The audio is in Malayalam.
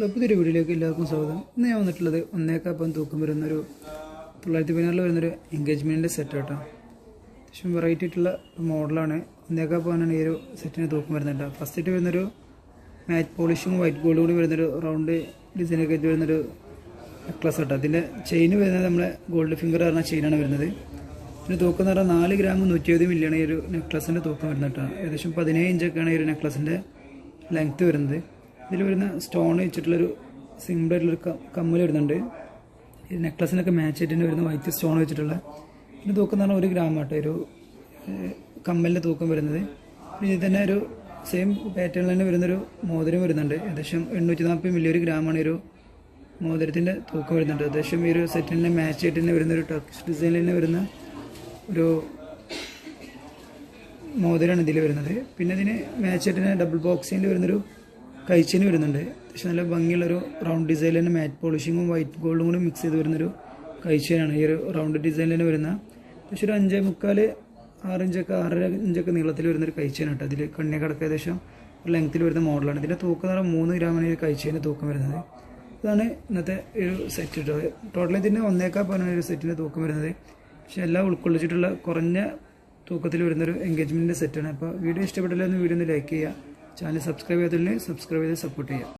പുതിയൊരു വീഡിയോയിലേക്ക് എല്ലാവർക്കും സ്വാഗതം. ഇന്ന് ഞാൻ വന്നിട്ടുള്ളത് ഒന്നേക്കാപ്പം തൂക്കം വരുന്നൊരു തൊള്ളായിരത്തി പതിനാറിൽ വരുന്നൊരു എൻഗേജ്മെന്റിന്റെ സെറ്റ് കേട്ടോ അത്യാവശ്യം വെറൈറ്റി ആയിട്ടുള്ള മോഡലാണ് ഒന്നേക്കാപ്പാനാണ് ഈ ഒരു സെറ്റിന് തൂക്കം വരുന്നുണ്ട് ഫസ്റ്റിട്ട് വരുന്നൊരു മാറ്റ് പോളിഷും വൈറ്റ് ഗോൾഡും കൂടി വരുന്നൊരു റൗണ്ട് ഡിസൈനൊക്കെ ആയിട്ട് വരുന്നൊരു നെക്ലസ് കേട്ടോ അതിന്റെ ചെയിൻ വരുന്നത് നമ്മളെ ഗോൾഡ് ഫിംഗർ പറഞ്ഞ ചെയിനാണ് വരുന്നത്. ഇതിന് തൂക്കം എന്ന് പറഞ്ഞാൽ നാല് ഗ്രാം നൂറ്റി ഇരുപത് മില്ലിയാണ് ഈ ഒരു നെക്ലസിന്റെ തൂക്കം വരുന്നത് കേട്ടോ ഏകദേശം പതിനേഴ് ഇഞ്ചൊക്കെയാണ് ഈ ഒരു നെക്ലസിന്റെ ലെങ്ത്ത് വരുന്നത്. ഇതിൽ വരുന്ന സ്റ്റോൺ വെച്ചിട്ടുള്ളൊരു ക- കമ്മൽ വരുന്നുണ്ട്. ഈ നെക്ലസിനൊക്കെ മാച്ച് ആയിട്ട് വരുന്ന വൈറ്റ് സ്റ്റോൺ വെച്ചിട്ടുള്ള. ഇതിന് തൂക്കം എന്ന് ഒരു ഗ്രാം ആട്ടോ ഒരു കമ്മലിന്റെ തൂക്കം വരുന്നത്. പിന്നെ ഇതിൽ തന്നെ ഒരു സെയിം പാറ്റേണിൽ തന്നെ വരുന്നൊരു മോതിരം വരുന്നുണ്ട്. ഏകദേശം എണ്ണൂറ്റി നാൽപ്പത് മില്ലി ഒരു ഗ്രാമാണ് ഒരു മോതിരത്തിന്റെ തൂക്കം വരുന്നുണ്ട്. ഏകദേശം ഈ ഒരു സെറ്റിനെ മാച്ച് ആയിട്ട് തന്നെ വരുന്ന ഒരു ടർക്കിഷ് ഡിസൈനിൽ തന്നെ വരുന്ന ഒരു മോതിരമാണ് ഇതിൽ വരുന്നത്. പിന്നെ ഇതിന് മാച്ച് ആയിട്ട് തന്നെ ഡബിൾ ബോക്സിന്റെ വരുന്നൊരു കഴിച്ചിന് വരുന്നുണ്ട്. അത്യാവശ്യം നല്ല ഭംഗിയുള്ളൊരു റൗണ്ട് ഡിസൈനിൽ തന്നെ മാറ്റ് പോളിഷിങ്ങും വൈറ്റ് ഗോൾഡും കൂടി മിക്സ് ചെയ്ത് വരുന്നൊരു കഴിച്ചനാണ് ഈ ഒരു റൗണ്ട് ഡിസൈനിൽ തന്നെ വരുന്ന അത്യാവശ്യം ഒരു അഞ്ചേ മുക്കാൽ ആറിഞ്ചൊക്കെ ആറര ഇഞ്ചൊക്കെ നീളത്തിൽ വരുന്നൊരു കഴിച്ചതിന് കേട്ടോ അതിൽ കണ്ണിക്കടക്കം ഏകദേശം ലെങ്ത്തിൽ വരുന്ന മോഡലാണ് ഇതിന്റെ തൂക്കം എന്ന് പറഞ്ഞാൽ മൂന്ന് ഗ്രാമിന് ഒരു കഴിച്ചതിന്റെ തൂക്കം വരുന്നത്. ഇതാണ് ഇന്നത്തെ ഒരു സെറ്റ് കേട്ടോ ടോട്ടൽ ഇതിന്റെ ഒന്നേക്കാൾ പറഞ്ഞ ഒരു സെറ്റിന്റെ തൂക്കം വരുന്നത്. പക്ഷേ എല്ലാം ഉൾക്കൊള്ളിച്ചിട്ടുള്ള കുറഞ്ഞ തൂക്കത്തിൽ വരുന്നൊരു എൻഗേജ്മെന്റിന്റെ സെറ്റാണ് അപ്പോൾ വീഡിയോ ഇഷ്ടപ്പെട്ടില്ല എന്ന് വീഡിയോ ഒന്ന് ലൈക്ക് ചെയ്യുക. चाने सब्सक्रैबे सब्सक्रैबे सपोर्ट